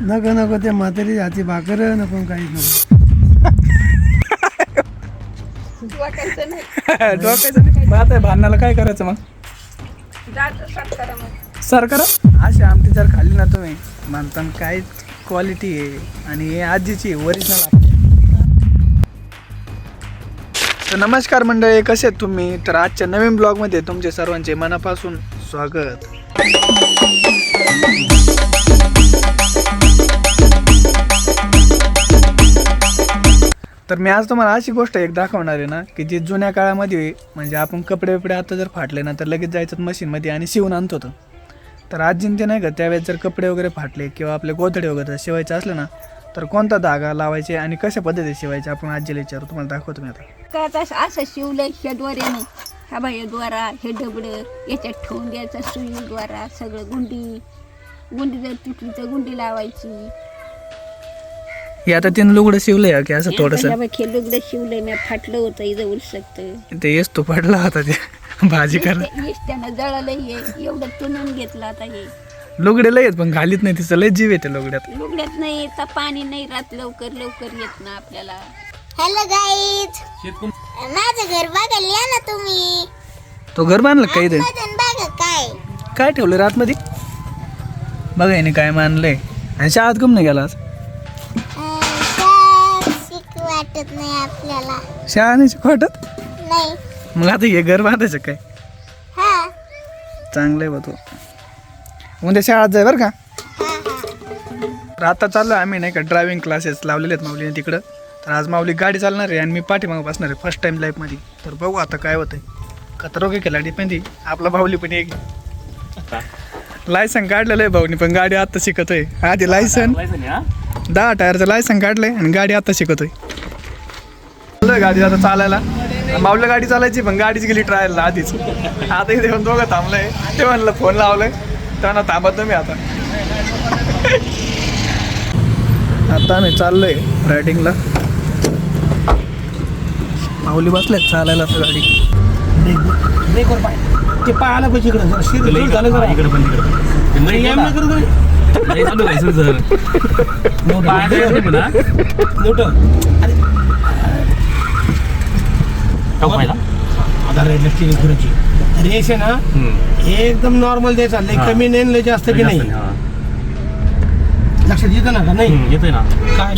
नको नको ते म्हातारी हाती भाकर नको काहीच नको. नाही. डोकायचं नाही. मग आता भांडणाला काय करायचं मग? जात सत्कारामध्ये सरकार? अशी आमटी जर खाल्ली ना तुम्ही म्हणता काय क्वालिटी आहे आणि हे आजीची ओरिजिनल तर नमस्कार मंडळी कसे आहेत तुम्ही? तर आजच्या नवीन ब्लॉगमध्ये तुमचे सर्वांचे मनापासून स्वागत. तर मी आज तुम्हाला अशी गोष्ट एक दाखवणार आहे ना की जी जुन्या काळामध्ये म्हणजे आपण कपडे बिपडे आता जर फाटले ना तर लगेच जायचं मशीनमध्ये आणि शिवून आणत होतं. तर आजींचे नाही का त्यावेळेस जर कपडे वगैरे फाटले किंवा आपले गोधडे वगैरे जर शिवायचे असले ना तर कोणता धागा लावायचे आणि कशा पद्धतीने शिवायचे आपण आजीला विचारू तुम्हाला दाखवतो मी आता. असं शिवलं शिवलंय शेडवाऱ्यानं. हा बाई द्वारा हे डबडं याच्यात ठेवून द्यायचं सुईद्वारा सगळं गुंडी. गुंडी जर तुटली तर गुंडी लावायची. हे आता तीन लुगडं शिवलंय की? असं थोडंसं? लुगडं शिवलंय मी फाटलं होतं इथं उलसकतं ते येस तो पडला होता ते. भाजी करा इष्ट्यानं जळालं हे. एवढं तुनून घेतलं आता हे. लुगडे लय पण घालीत नाही तिचं लय जीव येते लुगड्यात. लुगड्यात नाही तर पाणी नाही राहत लवकर लवकर येत ना आपल्याला. हॅलो गाईज माझं घर बघायला या ना तुम्ही. तो घर बांधलं काही ते बघा काय. काय ठेवलं रातमध्ये बघा याने काय मानलंय. आणि शाळेत कम नाही गेला आज वाटत नाही आपल्याला. शाळा नाही शिकवटत नाही. मग आता हे घर बांधायचं काय? हा. चांगलं आहे बा तू. उद्या शाळेत जाय बरं का? हा हा. तर आता चाललो आम्ही नाही का? ड्रायव्हिंग क्लासेस लावलेले आहेत माऊलीने तिकडं. तर आज माऊली गाडी चालणार आहे आणि मी पाठीमागं बसणार आहे फर्स्ट टाइम लाईफमध्ये तर बघू आता काय होतंय. कतरोगे केला डिपेंडी आपला भाऊली पण एक. लायसन काढलेलं आहे भाऊनी पण गाडी आता शिकतोय. आधी लायसन दहा टायरचं लायसन काढलंय आणि गाडी आता शिकतोय. चाललोय गाडी आता चालायला. माऊला गाडी चालायची पण गाडीच गेली ट्रायलला आधीच. आता इथे येऊन दोघं थांबलंय. ते म्हणलं फोन लावलंय. त्यांना थांबत तुम्ही आता. आता आम्ही चाललोय रायडिंगला माऊली बसलेत चालायला आता गाडी. ते पाय आला पाहिजे इकडे जरा. शिर दूर झालं जरा. इकडे पण तिकडे. मी आधार रेटला रेस आहे ना एकदम नॉर्मल द्यायचा. लय हा. कमी नाही लय जास्त की नाही. लक्षात येतं ना का? नाही? येतोय ना. काय?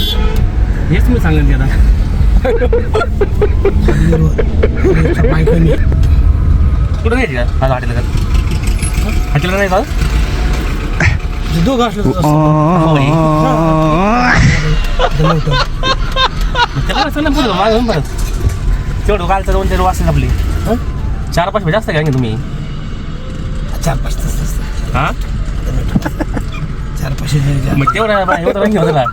हेच मी सांगेन ते आता रेसचा पाय कमी. कुठं नाही आज? हॉटेलला नाही का दोघं असलं तर. त्याला असं ना पुढं मागं परत. तेवढं कालचं दोन चार वाजता आपली? चार पाच जास्त काय तुम्ही. चार पाच तास. हा? चार पाचशे. मग तेवढं एवढं ना.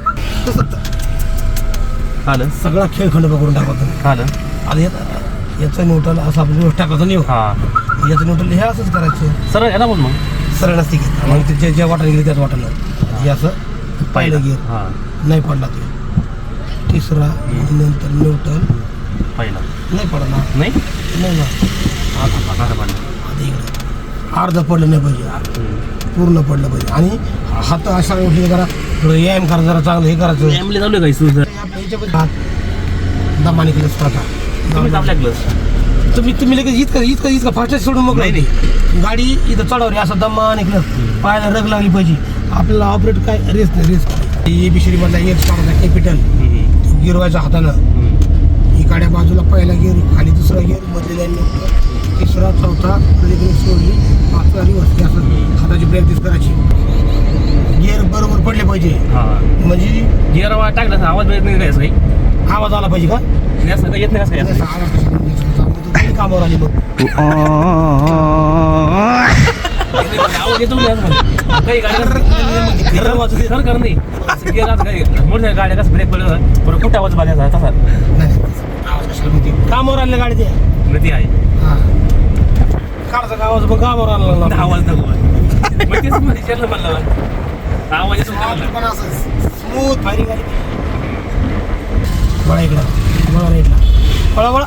आलं सगळा खेळ खंडोबा करून टाकतो आलं आता याचं याचं न्यूट्रल असं आपण व्यवस्था टाकायचं नाही हो. हा. याचं न्यूट्रल हे असंच करायचं. सरळ घ्या ना मग. सरळ नसते घेत. मग ते जे- ज्या वाटाने गेले त्याच वाटानं हे असं पहिलं. गिअर हा. नाही पडला ते. तिसरा नंतर न्यूट्रल पहिला. नाही पडला नाही? नाही ना. आता आता पडला आता इकडे अर्ध पडलं नाही पाहिजे. पूर्ण पडलं पाहिजे. आणि हात असा उठले जरा थोडं व्यायाम करा जरा चांगलं हे करायचं. एमले चालू आहे काय सुद्धा आपल्या याच्यामध्ये हात. दमाने केलं तुम्हीच स्टार्ट आपल्या ग्लस तुम्ही तुम्ही लगेच इतकं इतकं इतकं फास्टच सोडून मग नाही, गाडी इथं चढवली असं दमा निघलं पायाला रग लागली पाहिजे. आपल्याला ऑपरेट काय? रेस नाही रेस. ए बी सी मधला एक स्टार्ट कॅपिटल गिरवायचा हातानं. गाड्या बाजूला पहिला गिअर खाली दुसरा गिअर न्यूट्रल तिसरा चौथा ब्रेक सोडली पाचवा रिवर्स हे असं हाताची ब्रेक दिस करायची. गिअर बरोबर पडले पाहिजे. हा. म्हणजे गिअर टाकला असं आवाज येत नाही काही? आवाज आला पाहिजे का? नाही असं काही येत नाही असं असा आवाज कसा तर कामावर आली मग आवाज येतो नाही असं म्हणा. काही गाडी खरं वाजत नाही, खरं खरं नाही. असं गिअर असं काही मोठ्या गाड्या कसं ब्रेक पडलं बरं कुठे आवाज बाजायचा तसा. नाही आवाज कामावर आल्या गाडी ते नदी आहे. हा. काढायचा आवाज? मग कामावर आणला पण आवाज नको मग तेच मग म्हणलं नाही. पण असं स्मूथ फायरिंग आली बळा इकडं. बळा इकडं. बळा बळा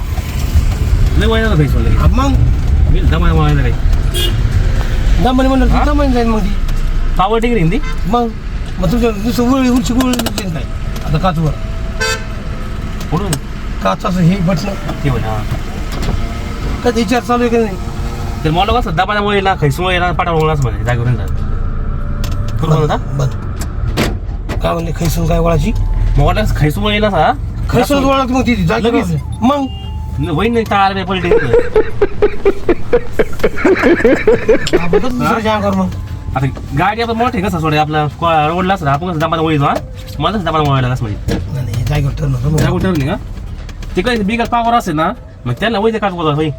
लय काही सोडलं हा, मग? मी दमा वयाला काही. दमाने म्हणलं? दमाने जाईल मग ती. पावर टिकरी हिंदी मग? मग तुमच्या नुसतं उळी उंची निघते काय? आता काचवर. पुढून काचाचं हे बटणं. ते होईल हा कधी विचार चालू आहे का नाही? तर मला कसं दबाल्यामुळे ना खैसूमुळे ना पाठामुळे असं म्हणे जागेवर नाही होता बंद काय म्हणले खैसून काय वळाची मग वाटलं खैसूमुळे ना सा खैसून वळा मग ती जागी लगेच. मग? वहीन नाही पलटी आपण तर दुसऱ्याच्या अंगावर मग. आता गाडी आपण मोठी कसं सोडे आपला रोडला असं आपण कसं दबाला वळीतो हा? मला कसं वळायला असं म्हणजे नाही, नाही जागेवर टर्न होतं मग. जागो ठरली का? ते काही बिगर पावर असेल ना मग त्यांना वैद्य काय बोलतात भाई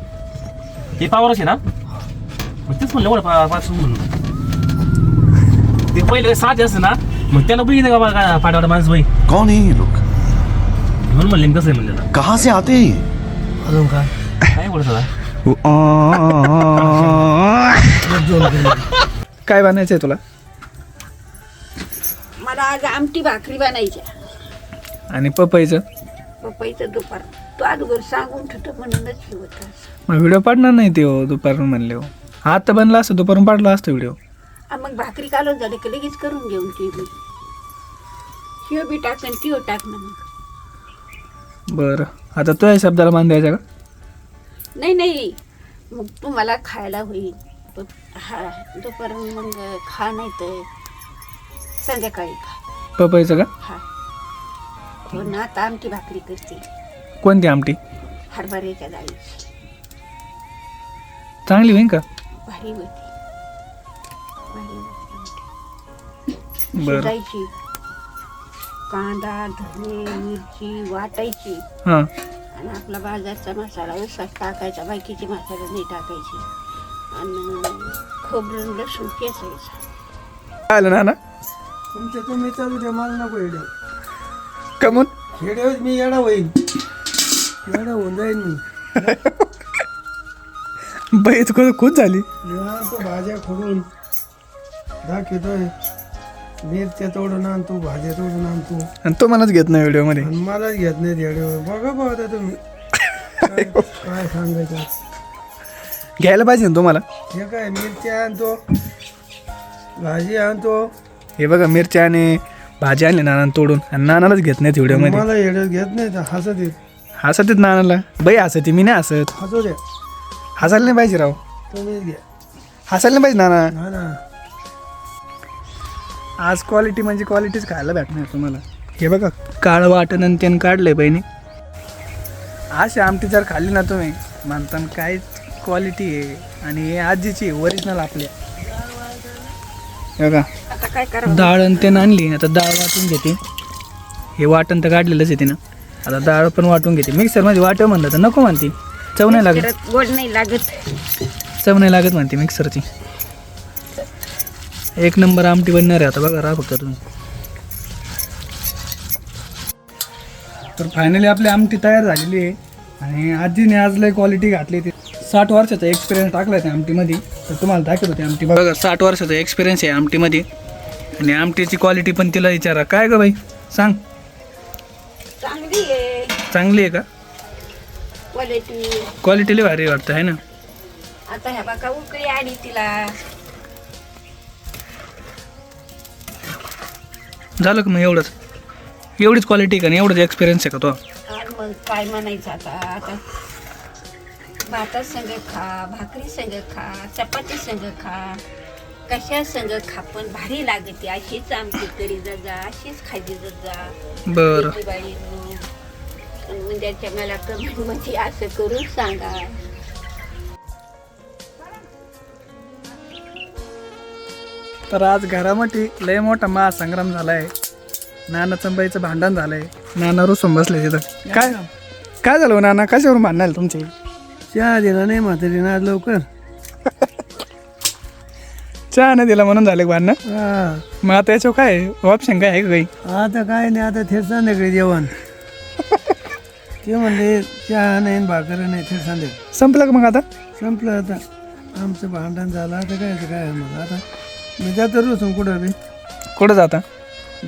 ते पावर असेल ना? मग तेच म्हणलं एवढं पा- पाच म्हणून. ते पहिले साधे असते ना मग त्यांना बघितलं का बघा पाठवाडा माणूस भाई कौन है ये लोग म्हणून म्हणले मी कसं आहे म्हणलं कहाँ से आते हैं? ये अजून काय? काय बोलत होता. काय बनायचं आहे तुला? मला आज आमटी भाकरी बनायच्या आणि पपईचं? पपईचं दुपार. तो अगोदर सांगून ठेवतो म्हणूनच हे होतं मग व्हिडिओ पाडणार नाही ते हो दुपारून म्हणले हो. आता बनला असतं दुपारून पाडला असतं व्हिडिओ. आणि मग भाकरी कालवून झाले की लगेच करून घेऊन ती बी. शिव बी टाकन तिओ टाक ना मग. बरं. आता तुझ्या शब्दाला मान द्यायचा का? नाही नाही. मग तुम्हाला खायला होईल. प- हा दुपार मग खा नाही तर संध्याकाळी खा. पपईचं का? हा. हो ना आता आमटी भाकरी करते. कोणती आमटी? हरभऱ्याच्या डाळीची. चांगली होईन का? भारी होती. भारी होती. बरं. शिजायची. कांदा धने मिरची वाटायची. हां. आणि आपला बाजारचा मसाला उसात टाकायचा बाकीची मसाला नाही टाकायची. आणि खोबरं लसूण केसायचा आलं ना ना? तुमच्या तुम्ही चालू द्या मला नको येडे कमून मी येडा होईल येडा होऊन जाईल मी. बाई तू खूप झाली? निवांत भाज्या खोडून. दाखवतोय मिरच्या तोडून आणतो भाज्या तोडून आणतो. आणि तो मलाच घेत नाही व्हिडिओमध्ये. आणि मला घेत नाही येड्यावर बघा बघा तुम्ही. काय काय सांगायचं? घ्यायला पाहिजे ना तुम्हाला? हे काय मिरच्या आणतो भाजी आणतो. हे बघा मिरच्या आणि भाजी आणली नाना तोडून आणि नानालाच घेत नाहीत व्हिडिओमध्ये. मला येड्यावर घेत नाही तर हसत येत. हसत येत नानाला? बाई हसती मी नाही हसत. हसू द्या हसायला नाही पाहिजे राव. तुम्हीच घ्या. हसायला नाही पाहिजे नाना. हा ना आज क्वालिटी म्हणजे क्वालिटीच खायला भेटणार तुम्हाला. हे बघा काळं वाटण आणि त्यानं काढलंय बहिणी. अशी आमटी जर खाल्ली ना तुम्ही म्हणताना काय क्वालिटी आहे. आणि हे आजीची ओरिजिनल आपल्या. बघा. आता काय करावं? डाळ आणि त्यानं आणली. आता डाळ वाटून घेते. हे वाटण तर काढलेलंच आहे तिनं आता डाळ पण वाटून घेते. मिक्सरमध्ये वाटव म्हणलं तर नको म्हणते. चव नाही लागत. गोड नाही लागत. चव नाही लागत म्हणते मिक्सरची एक नंबर आमटी बनणार आहे आता. बघा राहा फक्त तुम्ही. तर फायनली आपली आमटी तयार झालेली आहे. आणि आजीने आज लय क्वालिटी घातली ती. साठ वर्षाचा एक्सपिरियन्स टाकला त्या आमटीमध्ये. तर तुम्हाला दाखवत होते आमटी. बघा साठ वर्षाचा एक्सपिरियन्स आहे आमटीमध्ये. आणि आमटीची क्वालिटी पण तिला विचारा. काय ग बाई? सांग. चांगली आहे. चांगली आहे का? क्वालिटी लई भारी वाटतं आहे ना? आता ह्या बाका उकळी आली तिला. झालं का मग एवढंच? एवढीच क्वालिटी का? नाही एवढंच एक्सपिरियन्स आहे का तो? आणि मग काय म्हणायचं आता? आता भातात संग खा भाकरी संग खा चपाती संग खा कशा संग खा पण भारी लागते. अशीच आमची करी जा अशीच खाली जा. बरं. उद्याच्या मला कमेंटमध्ये असं करून सांगा. तर आज घरामध्ये लय मोठा महासंग्राम झालाय. नाना चंबाईचं भांडण झालंय. नाना रुसून बसले तिथं. काय काय झालं हो नाना? कशावरून भांडण आलं तुमचे? चहा दिला नाही म्हातारीनं आज लवकर. चहा नाही दिला म्हणून झाले भांडणं? हा. मग आता याच्यावर काय ऑप्शन काय आहे का काही? आता काय नाही आता थेट संध्याकाळी जेवण. ते म्हणले चहा नाही भाकर नाही थेट संध्याकाळी संपलं का मग आता? संपलं आता. आमचं भांडण झालं आता काय ते काय मग आता मी जातो रुसून कुठं बी. कुठं जाता?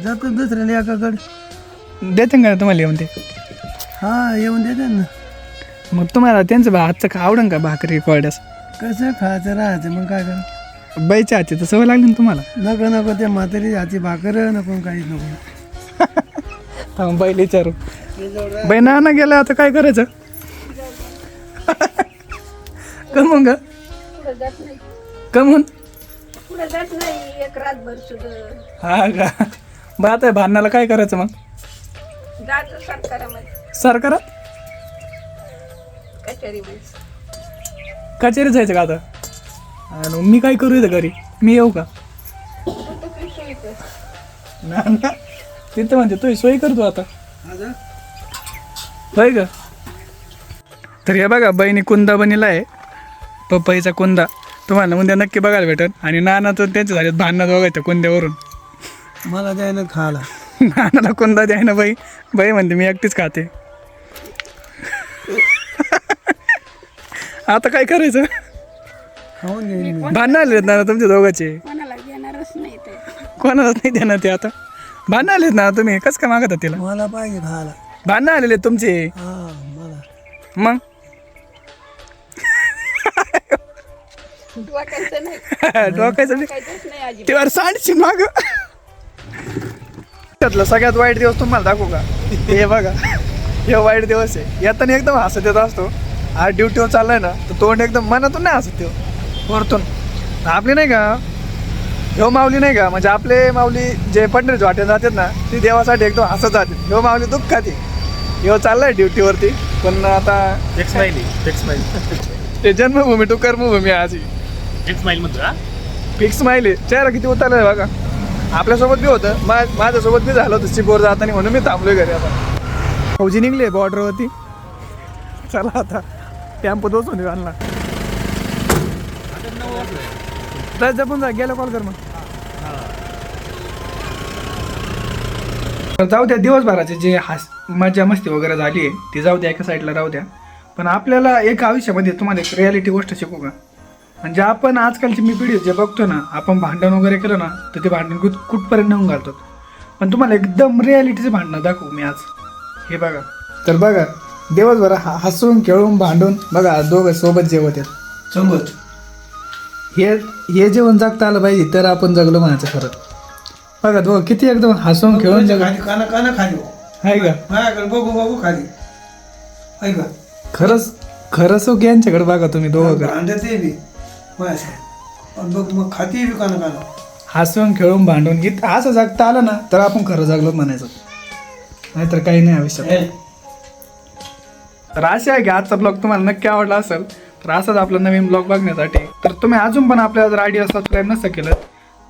जातो दुसऱ्या एकाकडे. देते का तुम्हाला येऊन ते. हा येऊन देते ना. मग तुम्हाला त्यांचं भा- हातचं का आवडन का भाकरी कोरड्यास कसं खायचं राहायचं मग काय करा? बाईच्या हाती तर सवय लागली ना तुम्हाला. नको नको त्या म्हातारी हाती भाकर नको काहीच नको. थांब बाईला विचारू. बाई ना ना गेला आता काय करायचं? कमून ग. पुढं जात नाही कमून पुढं जात नाही एक रातभर सुद्धा हा का? बा आता भांडणाला काय करायचं मग? जात सरकारामध्ये. सरकारात? कचेरीत जायचं का आता? आणि मी काय करू इथं घरी? मी येऊ का? ना ना. तिथं म्हणते तू सोयी करतो आता. होय का तर हे बघा बहिणी कुंदा बनीला आहे. पपईचा कुंदा. तुम्हाला उद्या नक्की बघायला भेटेल. आणि नाना तर त्यांचे झालेत भांडणं बघायचं कुंद्यावरून. मला द्यायला खायला. नानाला कुंदा द्याय ना बाई. बाई म्हणते मी एकटीच खाते. आता काय करायचं? मी भांडणं आलेत ना तुमच्या दोघांचे? कोणाला घेणारच नाही ते. कोणालाच नाही देणार ते आता. भांडणं आलेत ना तुम्ही? कसं काय मागत तिला? मला पाहिजे खायला भांडणं आलेले आहेत तुमचे. हा मला. मग? डोकायचं नाही. डोकायचं तेव्हा सांडशी माग. त्यातला सगळ्यात वाईट दिवस तुम्हाला दाखवू का? हे बघा. हे वाईट दिवस आहे. येताना एकदम हसत येत असतो. आज ड्युटीवर चाललाय ना तर तोंड एकदम मनातून नाही हसत येऊ वरतून. आपली नाही का? ह्यो माऊली नाही का? म्हणजे आपले माऊली जे पंढरीच्या वाटेत जातात ना ती देवासाठी एकदम हसत जाते ह्यो माऊली दुःखात आहे. ह्यो चाललाय ड्युटीवरती पण आता एक स्माईल एक स्माईल ते जन्मभूमी टू कर्मभूमी आज ही. एक स्माईल म्हणतो फिक्स माईल आहे. चेहरा किती उतरला आहे बघा. आपल्यासोबत बी होतं. मा माझ्यासोबत बी झालं होतं चिपवर जाताना म्हणून मी थांबलोय घरी आता. फौजी निघले बॉर्डरवरती चला आता. टेम्पो दोन देऊ आणला. जा जपून जा गेला कॉल कर मग. जाऊ द्या दिवसभराचे जे हास मजा मस्ती वगैरे झाली आहे ती जाऊ द्या एका साईडला राहू द्या. पण आपल्याला एक आयुष्यामध्ये तुम्हाला एक रियालिटी गोष्ट शिकू का? म्हणजे आपण आजकालची मी पिढी जे बघतो ना आपण भांडण वगैरे केलं ना तर ते भांडण कुठ कुठपर्यंत नेऊन घालतात? पण तुम्हाला एकदम रियालिटीचे भांडणं दाखवू मी आज. हे बघा. तर बघा दिवसभर ह- हसून खेळून भांडून बघा दोघं सोबत जेवत आहेत. सोबत. हे हे जेवण जगता आलं पाहिजे तर आपण जगलो म्हणायचं खरं. बघा दोघं किती एकदम हसून खेळून जग खाली काना काना खाली आहे का? माझ्याकडे बघू बघू खाली. ऐका खरंच खरं सुख यांच्याकडे बघा तुम्ही दोघं भांडत ते बी माझ्या बघ मग खाती बी काना काना. हसून खेळून भांडून इत असं जगता आलं ना तर आपण खरं जगलो म्हणायचं. नाहीतर काही नाही आयुष्यात. हे, तर असे आहे की आजचा ब्लॉग तुम्हाला नक्की आवडला असेल तर असाच आपला नवीन ब्लॉग बघण्यासाठी. तर तुम्ही अजून पण आपल्या जर आयडिया सबस्क्राईब नसं केलं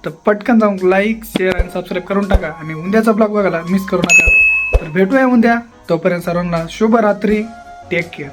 तर पटकन जाऊन लाईक शेअर आणि सबस्क्राईब करून टाका. आणि उद्याचा ब्लॉग बघायला मिस करू नका. तर भेटूया उद्या. तोपर्यंत सर्वांना शुभरात्री. Take care